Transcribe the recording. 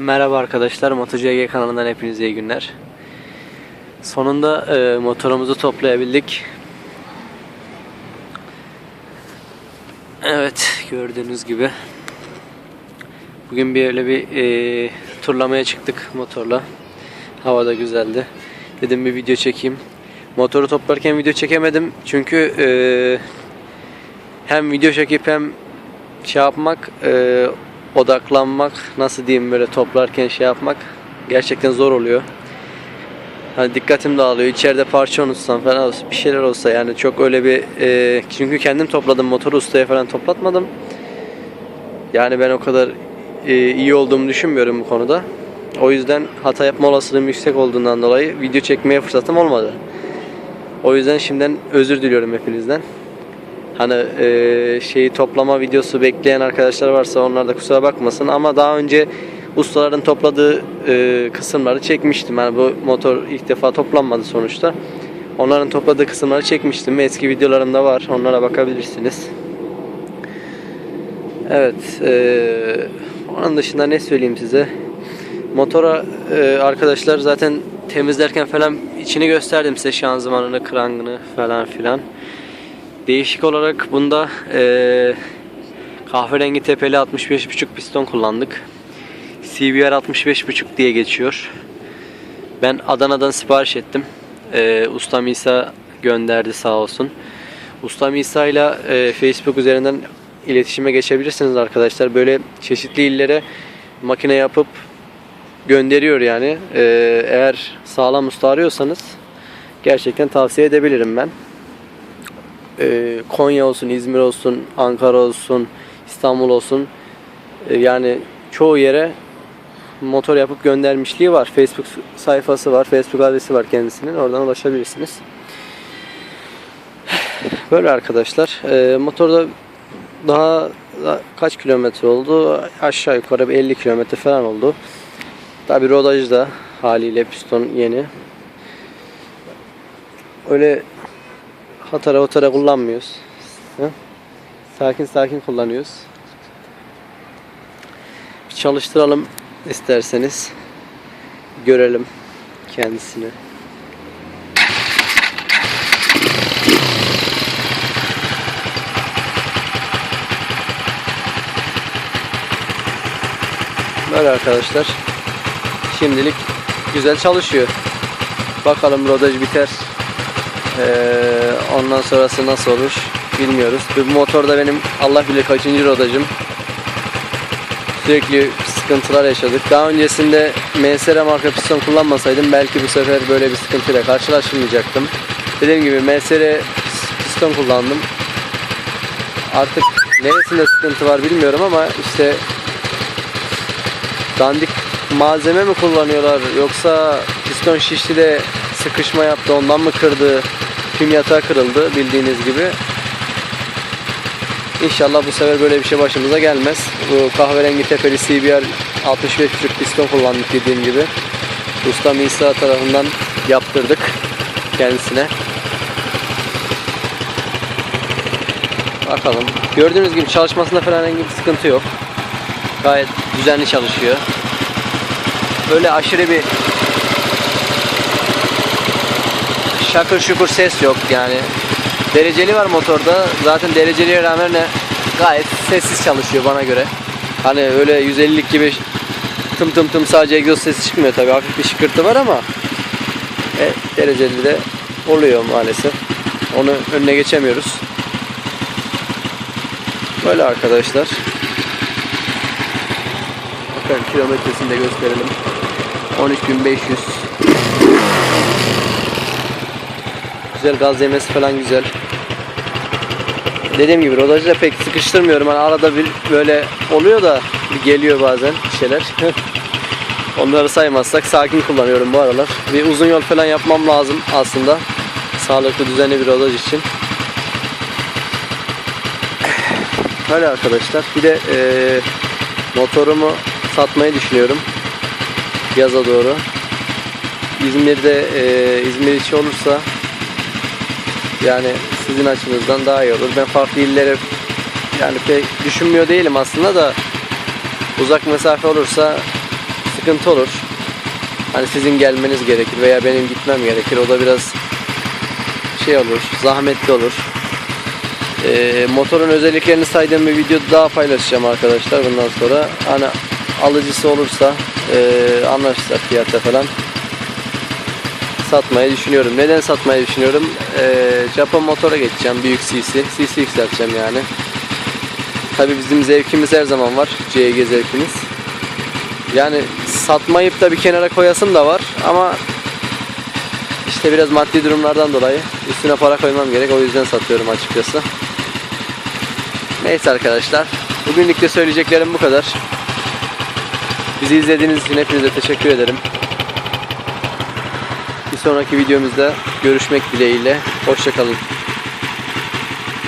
Merhaba arkadaşlar, MotoCG kanalından hepinize iyi günler. Sonunda e, motorumuzu toplayabildik. Evet, gördüğünüz gibi. Bugün bir öyle bir e, turlamaya çıktık motorla. Hava da güzeldi. Dedim bir video çekeyim. Motoru toplarken video çekemedim çünkü e, hem video çekip hem şey yapmak, e, odaklanmak, nasıl diyeyim böyle toplarken şey yapmak gerçekten zor oluyor. Hani dikkatim dağılıyor. İçeride parça unutsam falan olsa, bir şeyler olsa yani çok öyle bir e, çünkü kendim topladım motoru ustaya falan toplatmadım. Yani ben o kadar e, iyi olduğumu düşünmüyorum bu konuda. O yüzden hata yapma olasılığım yüksek olduğundan dolayı video çekmeye fırsatım olmadı. O yüzden şimdiden özür diliyorum hepinizden. Hani e, şeyi toplama videosu bekleyen arkadaşlar varsa onlar da kusura bakmasın ama daha önce ustaların topladığı e, kısımları çekmiştim. Yani bu motor ilk defa toplanmadı sonuçta. Onların topladığı kısımları çekmiştim. Eski videolarımda var. Onlara bakabilirsiniz. Evet. E, onun dışında ne söyleyeyim size? Motora e, arkadaşlar zaten temizlerken falan içini gösterdim size şanzımanını, krangını falan filan. Değişik olarak bunda eee kahverengi tepeli 65.5 piston kullandık. CBR 65.5 diye geçiyor. Ben Adana'dan sipariş ettim. Eee Ustam İsa gönderdi sağ olsun. Ustam İsa ile eee, Facebook üzerinden iletişime geçebilirsiniz arkadaşlar. Böyle çeşitli illere makine yapıp gönderiyor yani. Eee, eğer sağlam usta arıyorsanız gerçekten tavsiye edebilirim ben. Ee, Konya olsun, İzmir olsun, Ankara olsun, İstanbul olsun e, yani çoğu yere motor yapıp göndermişliği var. Facebook sayfası var, Facebook adresi var kendisinin. Oradan ulaşabilirsiniz. Böyle arkadaşlar. Ee, motorda daha, daha kaç kilometre oldu? Aşağı yukarı bir 50 kilometre falan oldu. Tabi rodajda haliyle piston yeni. Öyle hatara otara kullanmıyoruz. Hı? Sakin sakin kullanıyoruz. Bir çalıştıralım isterseniz. Görelim kendisini. Böyle arkadaşlar. Şimdilik güzel çalışıyor. Bakalım rodaj biter. Ee, ondan sonrası nasıl olur bilmiyoruz. Bu motorda benim Allah bilir kaçıncı rodajım. Sürekli sıkıntılar yaşadık. Daha öncesinde MSR marka piston kullanmasaydım belki bu sefer böyle bir sıkıntıyla karşılaşmayacaktım. Dediğim gibi MSR piston kullandım. Artık neresinde sıkıntı var bilmiyorum ama işte dandik malzeme mi kullanıyorlar yoksa piston şişti de sıkışma yaptı ondan mı kırdı? Tüm yatağı kırıldı bildiğiniz gibi. İnşallah bu sefer böyle bir şey başımıza gelmez. Bu kahverengi tepeli CBR 65.5 piston kullandık dediğim gibi. Ustam İsa tarafından yaptırdık kendisine. Bakalım. Gördüğünüz gibi çalışmasında falan herhangi bir sıkıntı yok. Gayet düzenli çalışıyor böyle aşırı bir şakır şukur ses yok yani. Dereceli var motorda. Zaten dereceliye rağmen ne gayet sessiz çalışıyor bana göre. Hani öyle 150'lik gibi tım tım tım sadece egzoz sesi çıkmıyor tabii. Hafif bir şıkırtı var ama e, dereceli de oluyor maalesef. Onu önüne geçemiyoruz. Böyle arkadaşlar. Bakın kilometresini gösterelim. 13.500 Güzel gaz yemesi falan güzel. Dediğim gibi rodajı da pek sıkıştırmıyorum. Hani arada bir böyle oluyor da bir geliyor bazen bir şeyler. Onları saymazsak sakin kullanıyorum bu aralar. Bir uzun yol falan yapmam lazım aslında. Sağlıklı düzenli bir rodaj için. Öyle arkadaşlar. Bir de eee, motorumu satmayı düşünüyorum. Yaza doğru. İzmir'de eee, İzmir içi olursa yani sizin açınızdan daha iyi olur. Ben farklı illere yani pek düşünmüyor değilim aslında da uzak mesafe olursa sıkıntı olur. Hani sizin gelmeniz gerekir veya benim gitmem gerekir. O da biraz şey olur, zahmetli olur. Ee, motorun özelliklerini saydığım bir video daha paylaşacağım arkadaşlar bundan sonra. Hani alıcısı olursa e, anlaşırsak fiyatta falan satmayı düşünüyorum. Neden satmayı düşünüyorum? Ee, Japon motora geçeceğim. Büyük CC. CC yükselteceğim yani. Tabi bizim zevkimiz her zaman var. CG zevkimiz. Yani satmayıp da bir kenara koyasım da var ama işte biraz maddi durumlardan dolayı üstüne para koymam gerek. O yüzden satıyorum açıkçası. Neyse arkadaşlar. Bugünlük de söyleyeceklerim bu kadar. Bizi izlediğiniz için hepinize teşekkür ederim. Bir sonraki videomuzda görüşmek dileğiyle. Hoşçakalın.